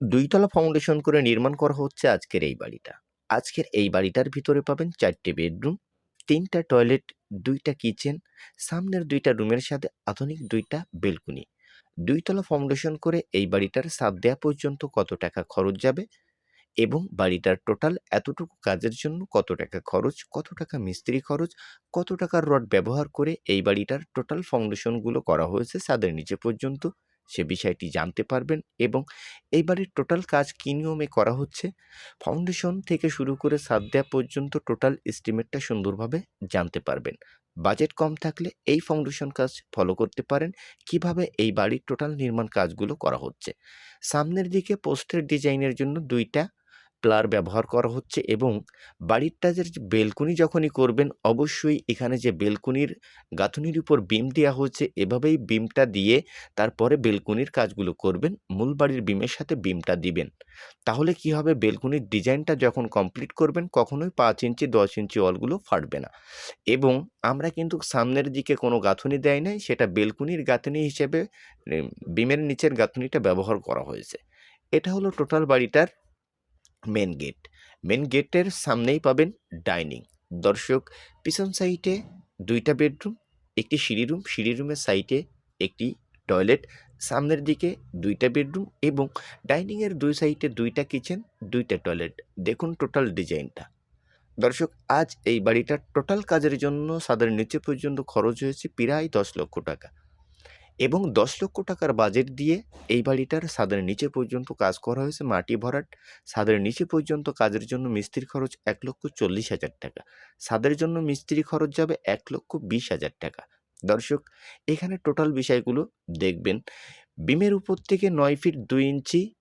দুইতলা foundation করে নির্মাণ করা হচ্ছে আজকের এই বাড়িটা। আজকের এই বাড়িটার ভিতরে পাবেন চারটে বেডরুম তিনটা টয়লেট দুইটা কিচেন সামনের দুইটা রুমের সাথে আধুনিক দুইটা বেলকুনি দুইতলা ফাউন্ডেশন করে এই বাড়িটার সাত দেওয়া পর্যন্ত কত টাকা খরচ যাবে এবং বাড়িটার টোটাল এতটুকু কাজের জন্য কত টাকা খরচ, কত টাকা মিস্ত্রি খরচ, কত টাকার রড ব্যবহার করে এই বাড়িটার টোটাল ফাউন্ডেশনগুলো করা হয়েছে ছাদের নিচে পর্যন্ত। সে বিষয়টি জানতে পারবেন এবং এই বাড়ির টোটাল কাজ কী নিয়মে করা হচ্ছে? ফাউন্ডেশন থেকে শুরু করে সাত দেওয়া পর্যন্ত টোটাল এস্টিমেটটা সুন্দরভাবে জানতে পারবেন। বাজেট কম থাকলে এই ফাউন্ডেশন কাজ ফলো করতে পারেন, কীভাবে এই বাড়ির টোটাল নির্মাণ কাজগুলো করা হচ্ছে। সামনের দিকে পোস্টের ডিজাইনের জন্য দুইটা প্লার ব্যবহার করা হচ্ছে এবং বাড়ির যে বেলকুনি যখনই করবেন, অবশ্যই এখানে যে বেলকুনির গাঁথুনির উপর বিম দেওয়া হচ্ছে, এভাবেই বিমটা দিয়ে তারপরে বেলকুনির কাজগুলো করবেন। মূল বাড়ির বিমের সাথে বিমটা দিবেন। তাহলে কি হবে? বেলকুনির ডিজাইনটা যখন কমপ্লিট করবেন, কখনোই পাঁচ ইঞ্চি, দশ ইঞ্চি অলগুলো ফাটবে না। এবং আমরা কিন্তু সামনের দিকে কোনো গাঁথুনি দেয় নাই, সেটা বেলকুনির গাঁথুনি হিসেবে বিমের নিচের গাঁথুনিটা ব্যবহার করা হয়েছে। এটা হলো টোটাল বাড়িটার মেন গেট। মেন গেটের সামনেই পাবেন ডাইনিং। দর্শক, পিছন সাইডে দুইটা বেডরুম, একটি সিঁড়ি রুম। সিঁড়ি রুমের সাইডে একটি টয়লেট। সামনের দিকে দুইটা বেডরুম এবং ডাইনিংয়ের দুই সাইডে দুইটা কিচেন, দুইটা টয়লেট। দেখুন টোটাল ডিজাইনটা। দর্শক, আজ এই বাড়িটার টোটাল কাজের জন্য সাদের নিচে পর্যন্ত খরচ হয়েছে প্রায় দশ লক্ষ টাকা। এবং দশ লক্ষ টাকার বাজেট দিয়ে এই বাড়িটার সাদের নিচে পর্যন্ত কাজ করা হয়েছে, মাটি ভরাট। সাদের নিচে পর্যন্ত কাজের জন্য মিস্ত্রি খরচ এক লক্ষ চল্লিশ হাজার টাকা। সাদের জন্য মিস্ত্রি খরচ যাবে এক লক্ষ বিশ হাজার টাকা। দর্শক, এখানে টোটাল বিষয়গুলো দেখবেন। বিমের উপর থেকে নয় ফিট দুই ইঞ্চি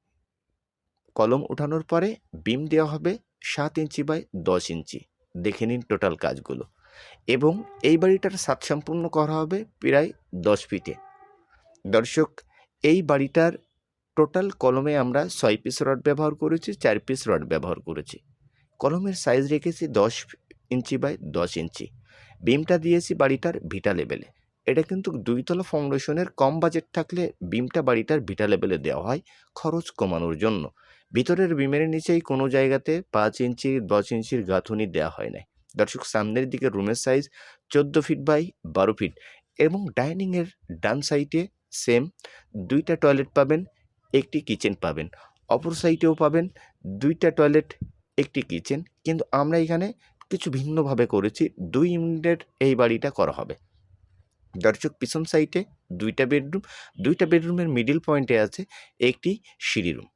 কলম ওঠানোর পরে বিম দেওয়া হবে সাত ইঞ্চি বাই দশ ইঞ্চি। দেখে নিন টোটাল কাজগুলো। এবং এই বাড়িটার সাত সম্পূর্ণ করা হবে প্রায় দশ ফিটে দর্শক, এই বাড়িটার টোটাল কলমে আমরা ছয় পিস রড ব্যবহার করেছি, চার পিস রড ব্যবহার করেছি। কলমের সাইজ রেখেছি দশ ইঞ্চি বাই দশ ইঞ্চি। বিমটা দিয়েছি বাড়িটার ভিটা লেভেলে এটা কিন্তু দুইতলা ফাউন্ডেশনের কম বাজেট থাকলে বিমটা বাড়িটার ভিটা লেভেলে দেওয়া হয় খরচ কমানোর জন্য। ভিতরের বিমের নিচেই কোনো জায়গাতে পাঁচ ইঞ্চি, দশ ইঞ্চির গাঁথুনি দেওয়া হয় না দর্শক, সামনের দিকে রুমের সাইজ চোদ্দ ফিট বাই বারো ফিট এবং ডাইনিংয়ের ডান সাইডে সেম। দুইটা টয়লেট পাবেন, একটি কিচেন পাবেন। অপর সাইডেও পাবেন, দুইটা টয়লেট, একটি কিচেন। কিন্তু আমরা এখানে কিছু ভিন্নভাবে করেছি। দুই ইউনিটের এই বাড়িটা করা হবে। দর্শক, পিছন সাইডে দুইটা বেডরুম, দুইটা বেডরুমের মিডিল পয়েন্টে আছে একটি সিঁড়ি রুম।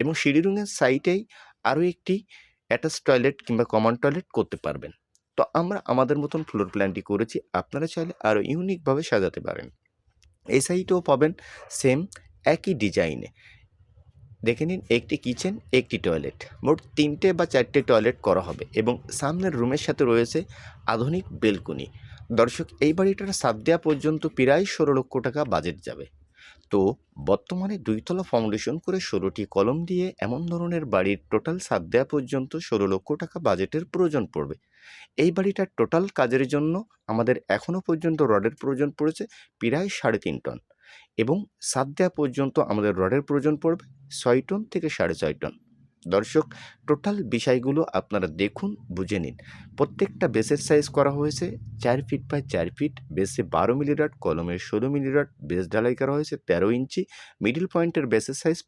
এবং সিঁড়ি রুমের সাইডেই আরও একটি অ্যাটাচ টয়লেট কিংবা কমন টয়লেট করতে পারবেন। তো আমরা আমাদের মতন ফ্লোর প্ল্যানটি করেছি। আপনারা চাইলে আরও ইউনিকভাবে সাজাতে পারেন। এই সাইডেও পাবেন সেম একই ডিজাইনে দেখে নিন, একটি কিচেন একটি টয়লেট মোট তিনটে বা চারটে টয়লেট করা হবে এবং সামনের রুমের সাথে রয়েছে আধুনিক বেলকুনি। দর্শক, এই বাড়িটার সাত দেওয়া পর্যন্ত প্রায় ষোলো লক্ষ টাকা বাজেট যাবে। তো বর্তমানে দুইতলা ফাউন্ডেশন করে ষোলোটি কলম দিয়ে এমন ধরনের বাড়ির টোটাল সাত দেওয়া পর্যন্ত ষোলো লক্ষ টাকা বাজেটের প্রয়োজন পড়বে। এই বাড়িটার টোটাল কাজের জন্য আমাদের এখনও পর্যন্ত রডের প্রয়োজন পড়েছে প্রায় সাড়ে তিন টন এবং সাত দেওয়া পর্যন্ত আমাদের রডের প্রয়োজন পড়বে ছয় টন থেকে সাড়ে ছয় টন। দর্শক, টোটাল বিষয়গুলো আপনারা দেখুন, বুঝে নিন। প্রত্যেকটা বেসের সাইজ করা হয়েছে চার ফিট বাই চার ফিট বেসে বারো মিলি রড কলমের ষোলো মিলি রড, বেস ঢালাই করা হয়েছে তেরো ইঞ্চি মিডিল পয়েন্টের বেসের সাইজ